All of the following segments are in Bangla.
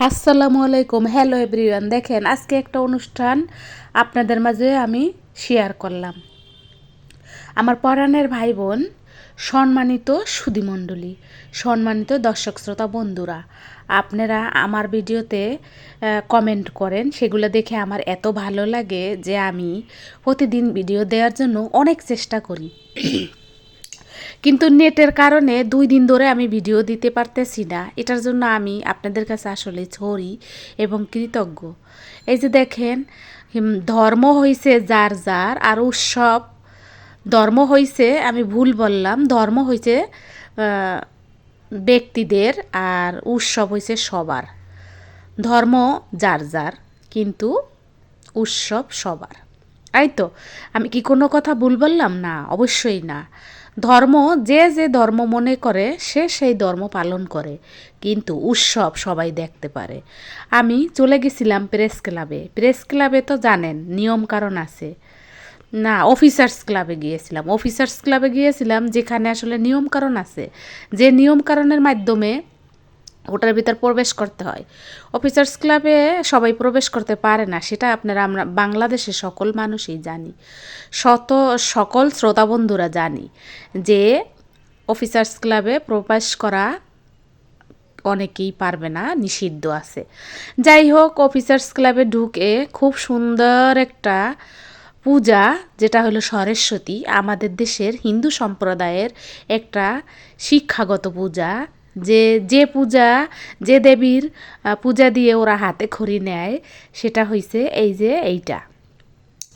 আসসালামু আলাইকুম। হ্যালো এভরিওয়ান দেখেন আজকে একটা অনুষ্ঠান আপনাদের মাঝে আমি শেয়ার করলাম। আমার পরাণের ভাই বোন সম্মানিত সুধীমণ্ডলী, সম্মানিত দর্শক শ্রোতা বন্ধুরা, আপনারা আমার ভিডিওতে কমেন্ট করেন। সেগুলো দেখে আমার এত ভালো লাগে যে আমি প্রতিদিন ভিডিও দেওয়ার জন্য অনেক চেষ্টা করি। কিন্তু নেটের কারণে দুই দিন ধরে আমি ভিডিও দিতে পারতেছি না। এটার জন্য আমি আপনাদের কাছে আসলে ছড়ি এবং কৃতজ্ঞ। এই যে দেখেন ধর্ম হইছে যার যার আর উৎসব ধর্ম হইছে, আমি ভুল বললাম, ধর্ম হইছে ব্যক্তিদের আর উৎসব হইছে সবার। ধর্ম যার যার, কিন্তু উৎসব সবার। তাই তো, আমি কি কোনো কথা ভুল বললাম? না, অবশ্যই না। ধর্ম, যে যে ধর্ম মনে করে, সে সেই ধর্ম পালন করে। কিন্তু উৎসব সবাই দেখতে পারে। আমি চলে গেছিলাম প্রেস ক্লাবে। প্রেস ক্লাবে তো জানেন, নিয়ম কারণ আছে। না, অফিসার্স ক্লাবে গিয়েছিলাম। অফিসার্স ক্লাবে গিয়েছিলাম যেখানে আসলে নিয়ম কারণ আছে। যে নিয়ম কারণের মাধ্যমে ওটার ভিতর প্রবেশ করতে হয়। অফিসার্স ক্লাবে সবাই প্রবেশ করতে পারে না, সেটা আপনারা আমরা বাংলাদেশে সকল মানুষই জানি। শত, সকল শ্রোতা বন্ধুরা জানি যে অফিসার্স ক্লাবে প্রবেশ করা অনেকেই পারবে না, নিষিদ্ধ আছে। যাই হোক অফিসার্স ক্লাবে ঢুকে খুব সুন্দর একটা পূজা, যেটা হলো সরস্বতী, আমাদের দেশের হিন্দু সম্প্রদায়ের একটা শিক্ষাগত পূজা। যে যে পূজা, যে দেবীর পূজা দিয়ে ওরা হাতে খড়ি নেয়, সেটা হইছে এই যে এইটা।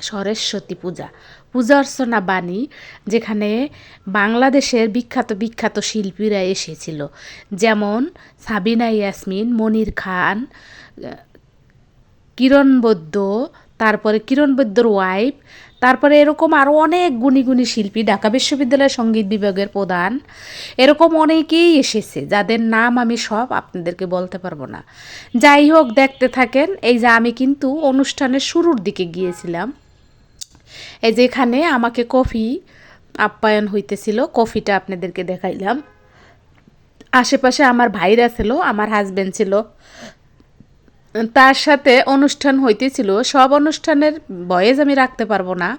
সরস্বতী পূজা। পূজা অর্চনা বাণী, যেখানে বাংলাদেশের বিখ্যাত বিখ্যাত শিল্পীরা এসেছিল। যেমন সাবিনা ইয়াসমিন, মনির খান কিরণ বৈদ্য, তারপরে কিরণ বৈদ্যর ওয়াইফ তারপরে এরকম আরও অনেক গুণী গুণী শিল্পী ঢাকা বিশ্ববিদ্যালয়ের সংগীত বিভাগের প্রধান। এরকম অনেকেই এসেছে, যাদের নাম আমি সব আপনাদেরকে বলতে পারব না। যাই হোক, দেখতে থাকেন, এই যে আমি কিন্তু অনুষ্ঠানের শুরুর দিকে গিয়েছিলাম। এই যে এখানে আমাকে কফি আপ্যায়ন হইতেছিল, কফিটা আপনাদেরকে দেখাইলাম। আশেপাশে আমার ভাইরা ছিল, আমার হাজব্যান্ড ছিল। তার সাথে অনুষ্ঠান হইতেছিল। সব অনুষ্ঠানের ভয়েস আমি রাখতে পারব না।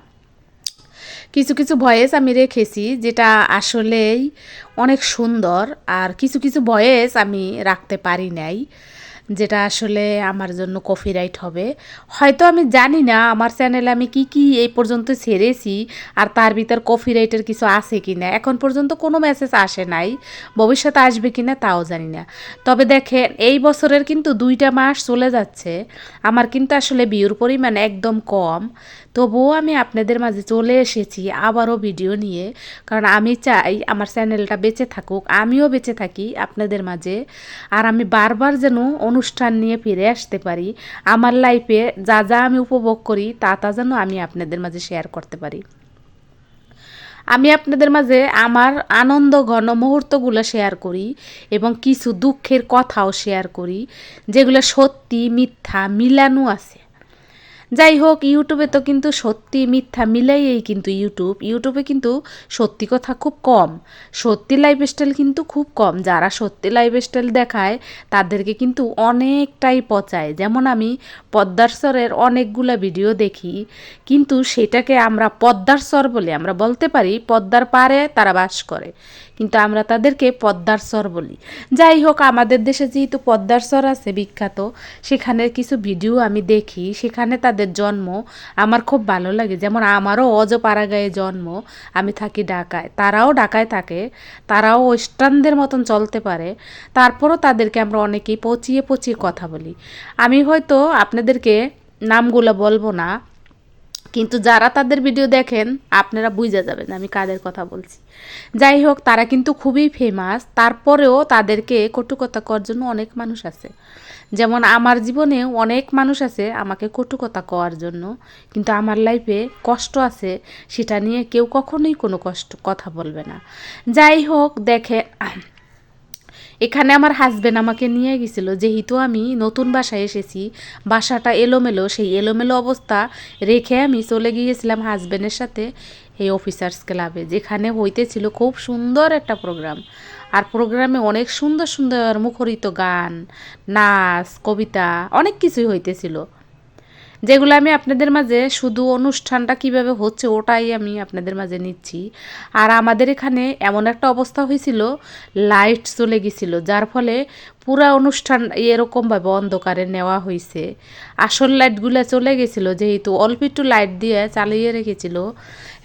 কিছু কিছু ভয়েস আমি রেখেছি, যেটা আসলেই অনেক সুন্দর, আর কিছু কিছু ভয়েস আমি রাখতে পারি নাই। যেটা আসলে আমার জন্য কপিরাইট হবে। হয়তো আমি জানি না আমার চ্যানেলে আমি কি কি এই পর্যন্ত ছেড়েছি আর তার ভিতর কপিরাইটের কিছু আছে কি না এখন পর্যন্ত কোনো মেসেজ আসে নাই, ভবিষ্যতে আসবে কি না তাও জানি না। তবে দেখেন, এই বছরের কিন্তু দুইটা মাস চলে যাচ্ছে। আমার কিন্তু আসলে বিউর পরিমাণ একদম কম। তবুও আমি আপনাদের মাঝে চলে এসেছি আবারও ভিডিও নিয়ে। কারণ আমি চাই আমার চ্যানেলটা বেঁচে থাকুক, আমিও বেঁচে থাকি আপনাদের মাঝে। আর আমি বারবার যেন অনুষ্ঠান নিয়ে ফিরে আসতে পারি, আমার লাইফে যা যা আমি উপভোগ করি, তা তা যেন আমি আপনাদের মাঝে শেয়ার করতে পারি। আমি আপনাদের মাঝে আমার আনন্দ ঘন মুহূর্তগুলো শেয়ার করি এবং কিছু দুঃখের কথাও শেয়ার করি, যেগুলো সত্যি, মিথ্যা, মিলানো আছে। যাই হোক ইউটিউবে তো কিন্তু সত্যি মিথ্যা মিলাইয়েই কিন্তু ইউটিউব ইউটিউবে কিন্তু সত্যি কথা খুব কম। সত্যি লাইফস্টাইল কিন্তু খুব কম। যারা সত্যি লাইফস্টাইল দেখায়, তাদেরকে কিন্তু অনেকটাই পচায়। যেমন আমি পদ্মার স্বরের অনেকগুলো ভিডিও দেখি, কিন্তু সেটাকে আমরা পদ্মার স্বর বলে। আমরা বলতে পারি পদ্মার পারে তারা বাস করে। কিন্তু আমরা তাদেরকে পদ্মার স্বর বলি। যাই হোক, আমাদের দেশে যেহেতু পদ্মার স্বর আছে বিখ্যাত, সেখানে কিছু ভিডিও আমি দেখি, সেখানে তাদের জন্ম আমার খুব ভালো লাগে। যেমন আমারও অজ পাড়াগায়ে জন্ম, আমি থাকি ঢাকায়। তারাও ঢাকায় থাকে, তারাও ওয়েস্টার্নদের মতন চলতে পারে। তারপরও তাদেরকে আমরা অনেকেই পচিয়ে পচিয়ে কথা বলি। আমি হয়তো আপনাদেরকে নামগুলো বলব না কিন্তু যারা তাদের ভিডিও দেখেন, আপনারা বুঝে যাবেন আমি কাদের কথা বলছি। যাই হোক, তারা কিন্তু খুবই ফেমাস তারপরেও তাদেরকে কটুকতা করার জন্য অনেক মানুষ আছে। যেমন আমার জীবনে অনেক মানুষ আছে আমাকে কটুকতা করার জন্য, কিন্তু আমার লাইফে কষ্ট আছে, সেটা নিয়ে কেউ কখনোই কোনো কষ্ট, কথা বলবে না। যাই হোক, দেখে এখানে আমার হাজব্যান্ড আমাকে নিয়ে গেছিল, যেহেতু আমি নতুন বাসায় এসেছি, বাসাটা এলোমেলো, সেই এলোমেলো অবস্থা রেখে আমি চলে গিয়েছিলাম হাজব্যান্ডের সাথে এই অফিসার্স ক্লাবে যেখানে হইতেছিল খুব সুন্দর একটা প্রোগ্রাম আর প্রোগ্রামে অনেক সুন্দর সুন্দর মুখরিত গান, নাচ, কবিতা, অনেক কিছুই হইতেছিল। যেগুলো আমি আপনাদের মাঝে শুধু অনুষ্ঠানটা কীভাবে হচ্ছে ওটাই আমি আপনাদের মাঝে নিচ্ছি। আর আমাদের এখানে এমন একটা অবস্থা হয়েছিল লাইট চলে গেছিল, যার ফলে পুরা অনুষ্ঠান এরকমভাবে অন্ধকারে নেওয়া হয়েছে আসল লাইটগুলো চলে গেছিল, যেহেতু অল্প একটু লাইট দিয়ে চালিয়ে রেখেছিল।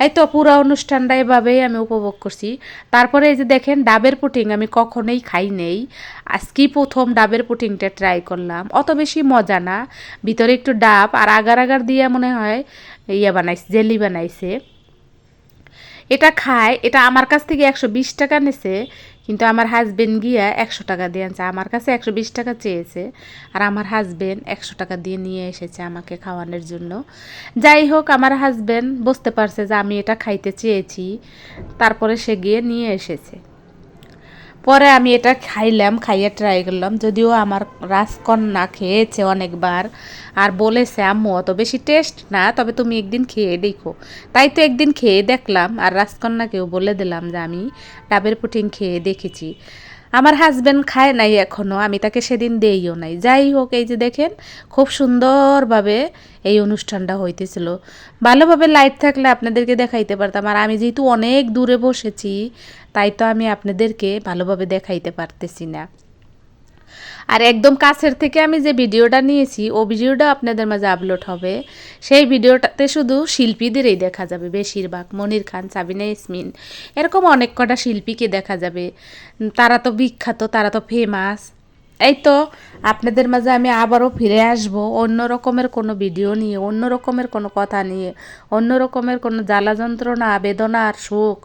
এই তো পুরা অনুষ্ঠানটা এভাবেই আমি উপভোগ করছি। তারপরে এই যে দেখেন, ডাবের পুটিং আমি কখনোই খাই নেই। আজকেই প্রথম ডাবের পুটিংটা ট্রাই করলাম। অত বেশি মজা না। ভিতরে একটু ডাব আর আগার আগার দিয়ে মনে হয় ইয়ে বানাইছে, জেলি বানাইছে। এটা খায়, এটা আমার কাছ থেকে একশো বিশ টাকা নেছে। কিন্তু আমার হাজব্যান্ড গিয়া একশো টাকা দিয়ে আনছে। আমার কাছে একশো বিশ টাকা চেয়েছে আর আমার হাজবেন্ড একশো টাকা দিয়ে নিয়ে এসেছে আমাকে খাওয়ানোর জন্য। যাই হোক, আমার হাজব্যান্ড বুঝতে পারছে যে আমি এটা খাইতে চেয়েছি। তারপরে সে গিয়ে নিয়ে এসেছে। পরে আমি এটা খাইলাম, খাইয়ে ট্রাই করলাম। যদিও আমার রাজকন্যা খেয়েছে অনেকবার আর বলেছে, আম্মু, অত বেশি টেস্ট না, তবে তুমি একদিন খেয়ে দেখো। তাই তো একদিন খেয়ে দেখলাম আর রাজকন্যাকেও বলে দিলাম যে আমি ডাবের পুটিং খেয়ে দেখেছি। আমার হাজব্যান্ড খায় নাই এখনও আমি তাকে সেদিন দেইও নাই। যাই হোক, এই যে দেখেন, খুব সুন্দরভাবে এই অনুষ্ঠানটা হইতেছিল। ভালোভাবে লাইট থাকলে আপনাদেরকে দেখাইতে পারতাম। আর আমি যেহেতু অনেক দূরে বসেছি, তাই তো আমি আপনাদেরকে ভালোভাবে দেখাইতে পারতেছি না। আর একদম কাছের থেকে আমি যে ভিডিওটা নিয়েছি, ও ভিডিওটা আপনাদের মাঝে আপলোড হবে। সেই ভিডিওটাতে শুধু শিল্পীদেরই দেখা যাবে, বেশিরভাগ মনির খান, সাবিনা ইসমিন, এরকম অনেক কটা শিল্পীকে দেখা যাবে। তারা তো বিখ্যাত, তারা তো ফেমাস এই তো, আপনাদের মাঝে আমি আবারও ফিরে আসব। অন্য রকমের কোনো ভিডিও নিয়ে, অন্য রকমের কোনো কথা নিয়ে, অন্য রকমের কোনো জ্বালা যন্ত্রণা বেদনার সুখ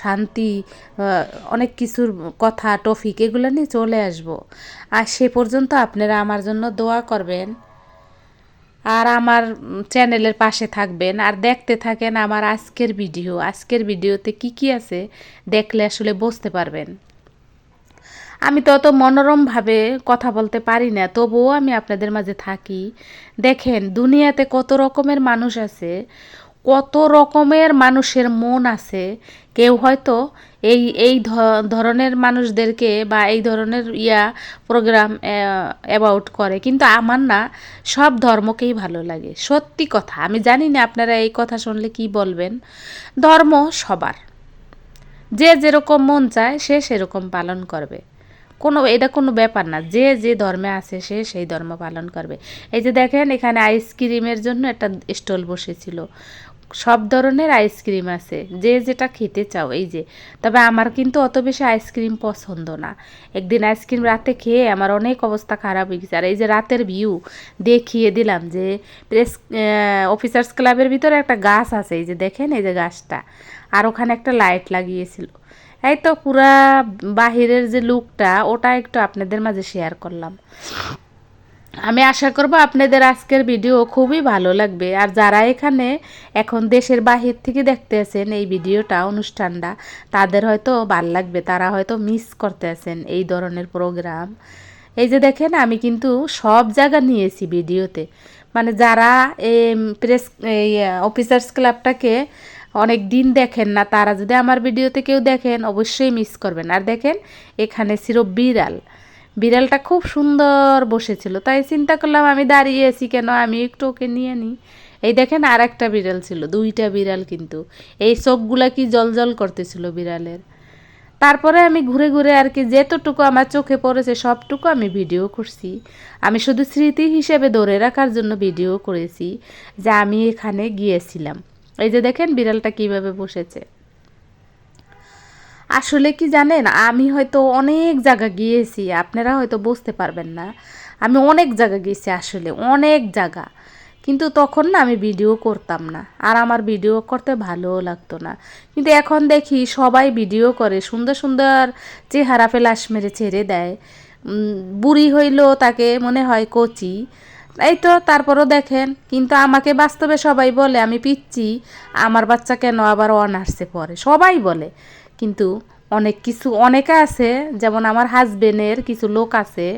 শান্তি অনেক কিছুর কথা টফিক এগুলো নিয়ে চলে আসব। আর সে পর্যন্ত আপনারা আমার জন্য দোয়া করবেন। আর আমার চ্যানেলের পাশে থাকবেন। আর দেখতে থাকেন আমার আজকের ভিডিও। আজকের ভিডিওতে কি কি আছে দেখলে আসলে বুঝতে পারবেন। আমি তো অত মনোরমভাবে কথা বলতে পারি না, তবুও আমি আপনাদের মাঝে থাকি। দেখেন, দুনিয়াতে কত রকমের মানুষ আছে, কত রকমের মানুষের মন আছে। কেউ হয়তো এই এই ধরনের মানুষদেরকে বা এই ধরনের ইয়া প্রোগ্রাম অ্যাবাউট করে, কিন্তু আমার না সব ধর্মকেই ভালো লাগে। সত্যি কথা, আমি জানি না আপনারা এই কথা শুনলে কি বলবেন। ধর্ম সবার। যে যেরকম মন চায়, সে সেরকম পালন করবে। কোনো, এটা কোনো ব্যাপার না। যে যে ধর্মে আছে সে সেই ধর্ম পালন করবে। এই যে দেখেন, এখানে আইসক্রিমের জন্য একটা স্টল বসেছিল। সব ধরনের আইসক্রিম আছে। যে, যেটা খেতে চাও, এই যে। তবে আমার কিন্তু অত বেশি আইসক্রিম পছন্দ না। একদিন আইসক্রিম রাতে খেয়ে আমার অনেক অবস্থা খারাপ হয়ে গেছে। আর এই যে রাতের ভিউ দেখিয়ে দিলাম যে, প্রেস অফিসার্স ক্লাবের ভিতরে একটা গাছ আছে। এই যে দেখেন, এই যে গাছটা। আর ওখানে একটা লাইট লাগিয়েছিল। এই তো পুরা বাহিরের যে লুকটা, ওটা একটু আপনাদের মাঝে শেয়ার করলাম। আমি আশা করব আপনাদের আজকের ভিডিও খুবই ভালো লাগবে। আর যারা এখানে এখন দেশের বাহির থেকে দেখতে আছেন এই ভিডিওটা অনুষ্ঠানটা, তাদের হয়তো ভালো লাগবে। তারা হয়তো মিস করতে আছেন এই ধরনের প্রোগ্রাম এই যে দেখেন, আমি কিন্তু সব জায়গা নিয়েছি ভিডিওতে মানে যারা এই প্রেস এই অফিসার্স ক্লাবটাকে অনেক দিন দেখেন না, তারা যদি আমার ভিডিওতে কেউ দেখেন, অবশ্যই মিস করবেন। আর দেখেন, এখানে ছিল বিড়াল। বিড়ালটা খুব সুন্দর বসেছিল, তাই চিন্তা করলাম আমি দাঁড়িয়ে আছি কেন, আমি একটু ওকে নিয়ে নিই। এই দেখেন আর একটা বিড়াল ছিল, দুইটা বিড়াল কিন্তু। এই চোখগুলা কি জল জল করতেছিল বিড়ালের। তারপরে আমি ঘুরে ঘুরে আর কি যেতটুকু আমার চোখে পড়েছে, সবটুকু আমি ভিডিও করছি। আমি শুধু স্মৃতি হিসেবে ধরে রাখার জন্য ভিডিও করেছি, যে আমি এখানে গিয়েছিলাম। এই যে দেখেন বিড়ালটা কীভাবে বসেছে। আসলে কি জানেন, আমি হয়তো অনেক জায়গা গিয়েছি, আপনারা হয়তো বুঝতে পারবেন না। আমি অনেক জায়গা গিয়েছি আসলে, অনেক জায়গা। কিন্তু তখন না আমি ভিডিও করতাম না, আর আমার ভিডিও করতে ভালোও লাগতো না। কিন্তু এখন দেখি সবাই ভিডিও করে, সুন্দর সুন্দর চেহারা ফেলাস মেরে ছেড়ে দেয়। বুড়ি হইলেও তাকে মনে হয় কচি। এই তো, তারপরও দেখেন। কিন্তু আমাকে বাস্তবে সবাই বলে, আমি পিচ্ছি, আমার বাচ্চা কেন আবার অনার্সে পড়ে সবাই বলে। কিন্তু অনেক কিছু, অনেকে আছে, যেমন আমার হাজবেন্ডের কিছু লোক আছে,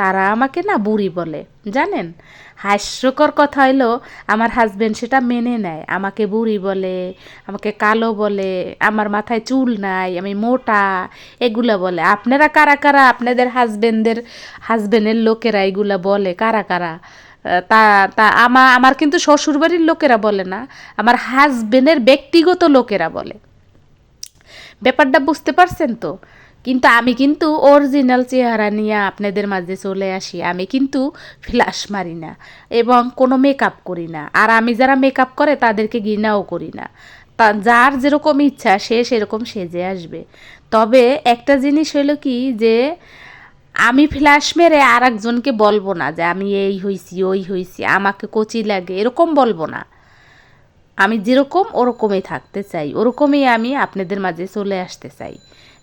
তারা আমাকে না বুড়ি বলে, জানেন? হাস্যকর কথা হইল, আমার হাজবেন্ড সেটা মেনে নেয়। আমাকে বুড়ি বলে, আমাকে কালো বলে, আমার মাথায় চুল নাই, আমি মোটা, এগুলা বলে। আপনারা কারা কারা আপনাদের হাজবেন্ডদের হাজবেন্ডের লোকেরা এগুলা বলে? কারা কারা? তা তা আমার আমার কিন্তু শ্বশুরবাড়ির লোকেরা বলে না, আমার হাজবেন্ডের ব্যক্তিগত লোকেরা বলে। ব্যাপারটা বুঝতে পারছেন তো? কিন্তু আমি কিন্তু অরিজিনাল চেহারা নিয়ে আপনাদের মাঝে চলে আসি। আমি কিন্তু ফ্ল্যাশ মারি না এবং কোনো মেকআপ করি না। আর আমি যারা মেকআপ করে তাদেরকে ঘৃণাও করি না। তা যার যেরকম ইচ্ছা সে সেরকম সেজে আসবে। তবে একটা জিনিস হলো কি যে, আমি ফ্ল্যাশ মেরে আর একজনকে বলব না যে আমি এই হইছি, ওই হইছি, আমাকে কচি লাগে, এরকম বলব না। আমি যেরকম ওরকমই থাকতে চাই, ওরকমই আমি আপনাদের মাঝে চলে আসতে চাই।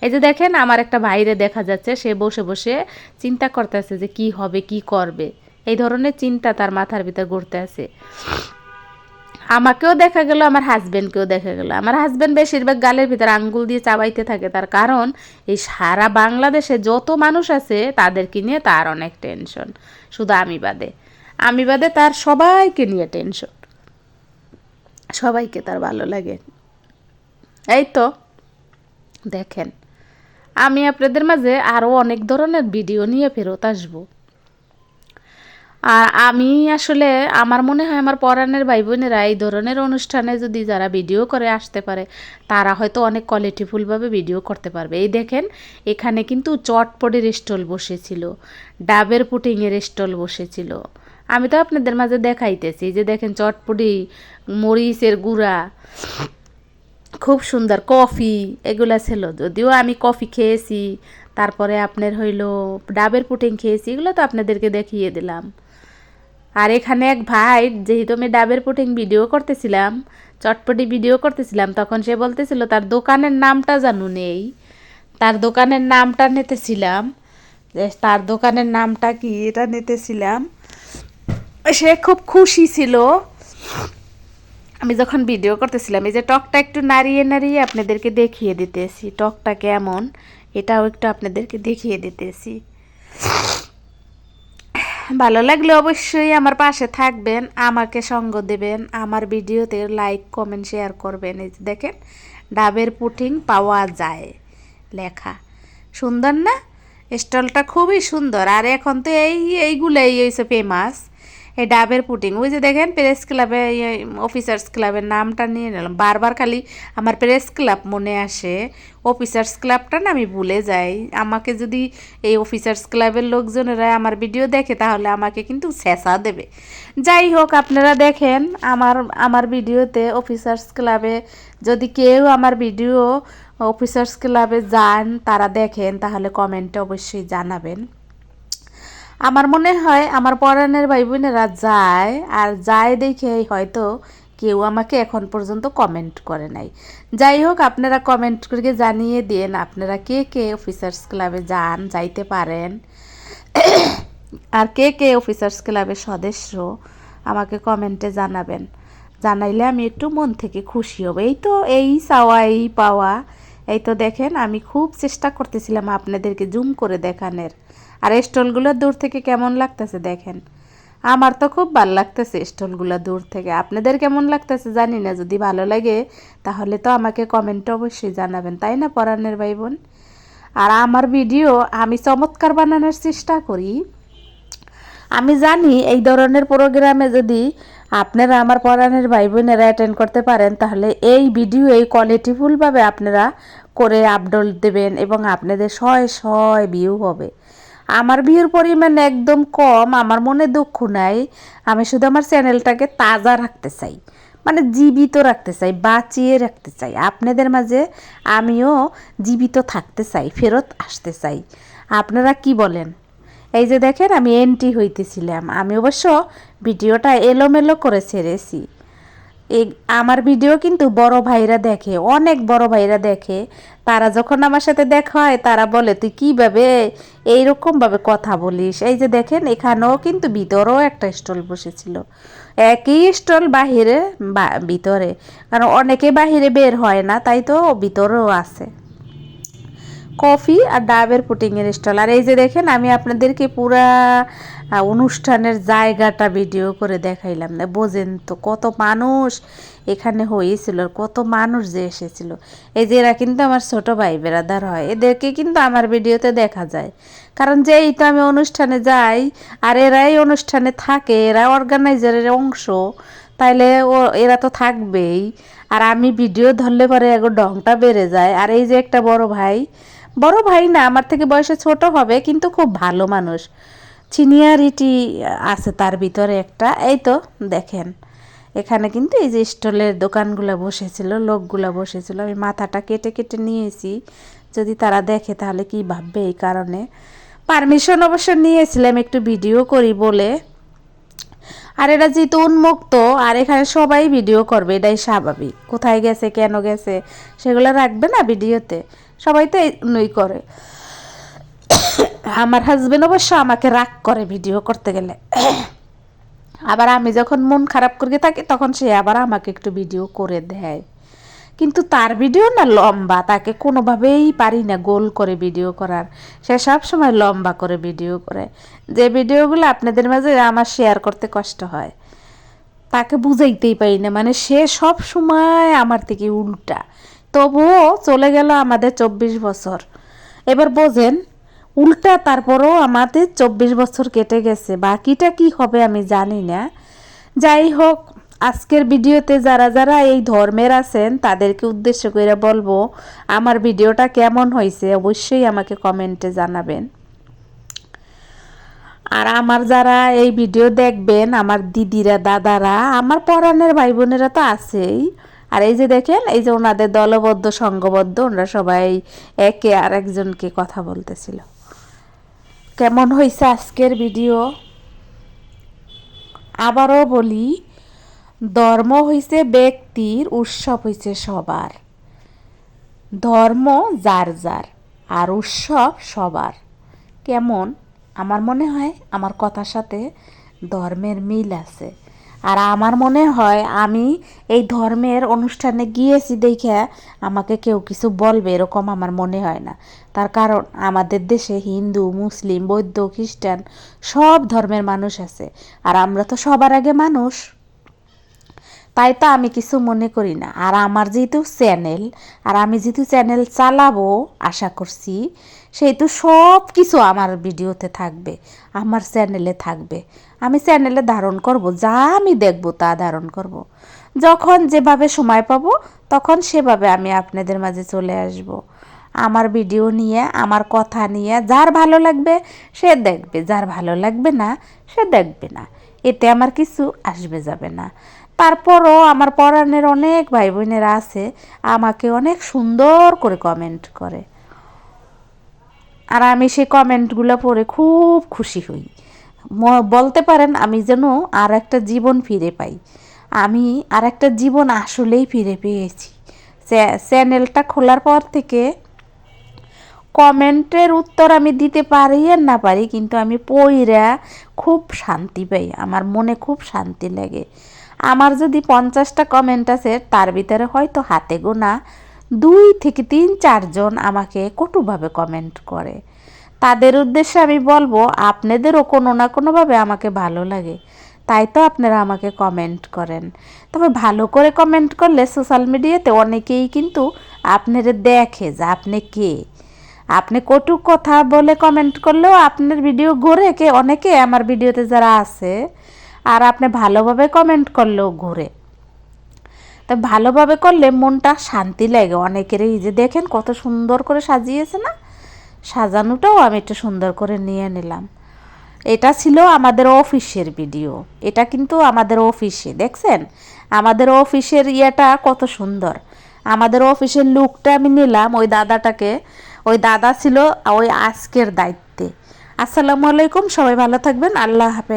এই যে দেখেন, আমার একটা বাইরে দেখা যাচ্ছে, সে বসে বসে চিন্তা করতেছে যে কি হবে, কি করবে। এই ধরনের চিন্তা তার মাথার ভিতর ঘুরতে আছে। আমাকেও দেখা গেল, আমার হাজব্যান্ডকেও দেখা গেল। আমার হাজব্যান্ড বেশিরভাগ গালের ভিতর আঙ্গুল দিয়ে চাবাইতে থাকে, তার কারণ এই সারা বাংলাদেশে যত মানুষ আছে, তাদেরকে নিয়ে তার অনেক টেনশন শুধু আমি বাদে। আমি বাদে তার সবাইকে নিয়ে টেনশন সবাইকে তার ভালো লাগে। এই তো, দেখেন, আমি আপনাদের মাঝে আরও অনেক ধরনের ভিডিও নিয়ে ফেরত আসব। আর আমি আসলে, আমার মনে হয় আমার পরাণের ভাই বোনেরা এই ধরনের অনুষ্ঠানে যদি যারা ভিডিও করে আসতে পারে, তারা হয়তো অনেক কোয়ালিটিফুলভাবে ভিডিও করতে পারবে। এই দেখেন, এখানে কিন্তু চটপটির স্টল বসেছিল, ডাবের পুটিংয়ের স্টল বসেছিল। আমি তো আপনাদের মাঝে দেখাইতেছি যে দেখেন চটপটি, মরিচের গুঁড়া, খুব সুন্দর কফি, এগুলা ছিল। যদিও আমি কফি খেয়েছি, তারপরে আপনার হইল ডাবের পুটিং খেয়েছি, এগুলো তো আপনাদেরকে দেখিয়ে দিলাম। আর এখানে এক ভাই, যেহেতু আমি ডাবের পুটিং ভিডিও করতেছিলাম, চটপটি ভিডিও করতেছিলাম, তখন সে বলতেছিল, তার দোকানের নামটা জানু নেই। তার দোকানের নামটা নিতেছিলাম তার দোকানের নামটা কি, এটা নিতেছিলাম। সে খুব খুশি ছিল। আমি যখন ভিডিও করতেছিলাম, এই যে টকটা একটু নাড়িয়ে নাড়িয়ে আপনাদেরকে দেখিয়ে দিতেছি। টকটা কেমন, এটাও একটু আপনাদেরকে দেখিয়ে দিতেছি। ভালো লাগলে অবশ্যই আমার পাশে থাকবেন, আমাকে সঙ্গ দেবেন, আমার ভিডিওতে লাইক, কমেন্ট, শেয়ার করবেন। এই যে দেখেন, ডাবের পুটিং পাওয়া যায় লেখা। সুন্দর না? স্টলটা খুবই সুন্দর। আর এখন তো এই, এইগুলাই হয়েছে ফেমাস এই ডাবের পুটিং ওই যে দেখেন প্রেস ক্লাবে অফিসার্স ক্লাবের নামটা নিয়ে নিলাম। বারবার খালি আমার প্রেস ক্লাব মনে আসে। অফিসার্স ক্লাবটা না আমি ভুলে যাই। আমাকে যদি এই অফিসার্স ক্লাবের লোকজনেরা আমার ভিডিও দেখে, তাহলে আমাকে কিন্তু শেষা দেবে। যাই হোক, আপনারা দেখেন, আমার আমার ভিডিওতে অফিসার্স ক্লাবে যদি কেউ আমার ভিডিও অফিসার্স ক্লাবে যান, তারা দেখেন, তাহলে কমেন্টে অবশ্যই জানাবেন। আমার মনে হয় আমার পরাণের ভাই বোনেরা যায় আর যায় দেখে হয়তো কেউ আমাকে এখন পর্যন্ত কমেন্ট করে নাই। যাই হোক, আপনারা কমেন্ট করে জানিয়ে দিন আপনারা কে কে অফিসার্স ক্লাবে যান, যাইতে পারেন। আর কে কে অফিসার্স ক্লাবের সদস্য আমাকে কমেন্টে জানাবেন। জানাইলে আমি একটু মন থেকে খুশি হব। এই তো এই চাওয়া, এই পাওয়া। এই তো দেখেন, আমি খুব চেষ্টা করতেছিলাম আপনাদেরকে জুম করে দেখানোর। আর স্টলগুলো দূর থেকে কেমন লাগতেছে দেখেন। আমার তো খুব ভালো লাগতেছে স্টলগুলো দূর থেকে। আপনাদের কেমন লাগতেছে জানি না, যদি ভালো লাগে তাহলে তো আমাকে কমেন্টে অবশ্যই জানাবেন, তাই না পরাণের ভাই বোন আর আমার ভিডিও আমি চমৎকার বানানোর চেষ্টা করি। আমি জানি এই ধরনের প্রোগ্রামে যদি আপনারা আমার পরাণের ভাই বোনেরা অ্যাটেন্ড করতে পারেন, তাহলে এই ভিডিও এই কোয়ালিটিফুলভাবে আপনারা করে আপলোড দেবেন এবং আপনাদের শয় শয় ভিউ হবে। আমার ভিউর পরিমাণ একদম কম, আমার মনে দুঃখ নাই। আমি শুধু আমার চ্যানেলটাকে তাজা রাখতে চাই মানে জীবিত রাখতে চাই, বাঁচিয়ে রাখতে চাই। আপনাদের মাঝে আমিও জীবিত থাকতে চাই, ফেরত আসতে চাই। আপনারা কি বলেন? এই যে দেখেন, আমি এন্ট্রি হইতেছিলাম। আমি অবশ্য ভিডিওটা এলোমেলো করে ছেড়েছি। আমার ভিডিও কিন্তু বড় ভাইরা দেখে, অনেক বড় ভাইরা দেখে। তারা যখন আমার সাথে দেখা হয়, তারা বলে, তুই কীভাবে এইরকমভাবে কথা বলিস? এই যে দেখেন, এখানেও কিন্তু ভিতরেও একটা স্টল বসেছিল। একই স্টল বাহিরে বা ভিতরে, কারণ অনেকে বাহিরে বের হয় না, তাই তো ভিতরেও আছে। কফি আর ডাবের পুটিংয়ের স্টল। আর এই যে দেখেন, আমি আপনাদেরকে পুরা অনুষ্ঠানের জায়গাটা ভিডিও করে দেখাইলাম। না বোঝেন তো কত মানুষ এখানে হয়েছিল, কত মানুষ যে এসেছিল। এই যে এরা কিন্তু আমার ছোট ভাই বেরাদার হয়। এদেরকে কিন্তু আমার ভিডিওতে দেখা যায়। কারণ যেই তো আমি অনুষ্ঠানে যাই, আর এরাই অনুষ্ঠানে থাকে, এরা অর্গানাইজারের অংশ, তাইলে ও, এরা তো থাকবেই। আর আমি ভিডিও ধরলে পরে এগো ডংটা বেড়ে যায়। আর এই যে একটা বড় ভাই বড় ভাই না, আমার থেকে বয়সে ছোট হবে, কিন্তু খুব ভালো মানুষ। সিনিয়রিটি আছে তার ভিতরে একটা, এই তো দেখেন। এখানে কিন্তু এই যে স্টলের দোকানগুলো বসেছিল, লোকগুলো বসেছিল, আমি মাথাটা কেটে কেটে নিয়েছি। যদি তারা দেখে তাহলে কি ভাববে এই কারণে? পারমিশন অবশ্য নিয়েছিলাম, একটু ভিডিও করি বলে। আর এটা যেহেতু উন্মুক্ত, আর এখানে সবাই ভিডিও করবে, এটাই স্বাভাবিক। কোথায় গেছে, কেন গেছে, সেগুলো রাখবে না ভিডিওতে। সবাই তো নই করে। আমার হাজব্যান্ড অবশ্য আমাকে রাগ করে ভিডিও করতে গেলে। আবার আমি যখন মন খারাপ করে থাকি, তখন সে আবার আমাকে একটু ভিডিও করে দেয়। কিন্তু তার ভিডিও না লম্বা, তাকে কোনোভাবেই পারি না গোল করে ভিডিও করার। সে সব সময় লম্বা করে ভিডিও করে। যে ভিডিওগুলো আপনাদের মাঝে আমার শেয়ার করতে কষ্ট হয়, তাকে বুঝাইতেই পারি না। মানে সে সব সময় আমার থেকে উল্টা। তবুও চলে গেল আমাদের চব্বিশ বছর। এবার বোঝেন, উল্টা তারপরও আমাদের চব্বিশ বছর কেটে গেছে। বাকিটা কি হবে আমি জানি না। যাই হোক, আজকের ভিডিওতে যারা যারা এই ধর্মের আছেন, তাদেরকে উদ্দেশ্য করে বলব, আমার ভিডিওটা কেমন হয়েছে অবশ্যই আমাকে কমেন্টে জানাবেন। আর আমার যারা এই ভিডিও দেখবেন, আমার দিদিরা, দাদারা, আমার পরাণের ভাই বোনেরা তো আছেই। আর এই যে দেখেন, এই যে ওনাদের দলবদ্ধ সঙ্গবদ্ধ ওনারা সবাই একে আর একজনকে কথা বলতেছিল। কেমন হয়েছে আজকের ভিডিও? আবারও বলি, ধর্ম হইছে ব্যক্তির, উৎসব হইছে সবার। ধর্ম যার যার, আর উৎসব সবার। কেমন? আমার মনে হয়, আমার কথার সাথে ধর্মের মিল আছে। আর আমার মনে হয় আমি এই ধর্মের অনুষ্ঠানে গিয়েছি দেখে আমাকে কেউ কিছু বলবে, এরকম আমার মনে হয় না। তার কারণ আমাদের দেশে হিন্দু, মুসলিম, বৌদ্ধ, খ্রিস্টান সব ধর্মের মানুষ আছে আর আমরা তো সবার আগে মানুষ। তাই তো আমি কিছু মনে করি না। আর আমার যেহেতু চ্যানেল, আর আমি যেহেতু চ্যানেল চালাবো, আশা করছি সেহেতু সব কিছু আমার ভিডিওতে থাকবে, আমার চ্যানেলে থাকবে। আমি চ্যানেলে ধারণ করব, যা আমি দেখব তা ধারণ করব। যখন যেভাবে সময় পাবো, তখন সেভাবে আমি আপনাদের মাঝে চলে আসব। আমার ভিডিও নিয়ে, আমার কথা নিয়ে, যার ভালো লাগবে, সে দেখবে। যার ভালো লাগবে না, সে দেখবে না। এতে আমার কিছু আসবে যাবে না। তারপরও আমার পরাণের অনেক ভাই বোনেরা আছে, আমাকে অনেক সুন্দর করে কমেন্ট করে। আর আমি সেই কমেন্টগুলো পড়ে খুব খুশি হই। বলতে পারেন আমি যেন আর একটা জীবন ফিরে পাই। আমি আর একটা জীবন আসলেই ফিরে পেয়েছি। চ্যানেলটা খোলার পর থেকে কমেন্টের উত্তর আমি দিতে পারি আর না পারি, কিন্তু আমি পইরা খুব শান্তি পাই। আমার মনে খুব শান্তি লাগে। আমার যদি পঞ্চাশটা কমেন্ট আছে, তার ভিতরে হয়তো হাতে গোনা দুই থেকে তিন চারজন আমাকে কটুভাবে কমেন্ট করে। তাদের উদ্দেশ্যে আমি বলব, আপনাদেরও কোনো না কোনোভাবে আমাকে ভালো লাগে। তাই তো আপনারা আমাকে কমেন্ট করেন। তবে ভালো করে কমেন্ট করলে সোশ্যাল মিডিয়াতে অনেকেই কিন্তু আপনারে দেখে যে আপনি কে। আপনি কটু কথা বলে কমেন্ট করলেও আপনার ভিডিও ঘুরে কে। অনেকে আমার ভিডিওতে যারা আছে, আর আপনি ভালোভাবে কমেন্ট করলেও ঘুরে। তা ভালোভাবে করলে মনটা শান্তি লাগে অনেকেরই যে দেখেন কত সুন্দর করে সাজিয়েছে না? সাজানোটাও আমি একটু সুন্দর করে নিয়ে নিলাম। এটা ছিল আমাদের অফিসের ভিডিও। এটা কিন্তু আমাদের অফিসে, দেখছেন? আমাদের অফিসের ইয়েটা কত সুন্দর। আমাদের অফিসের লুকটা আমি নিলাম ওই দাদাটাকে। ওই দাদা ছিল ওই আজকের দায়িত্বে। আসসালামু আলাইকুম, সবাই ভালো থাকবেন, আল্লাহ হাফেজ।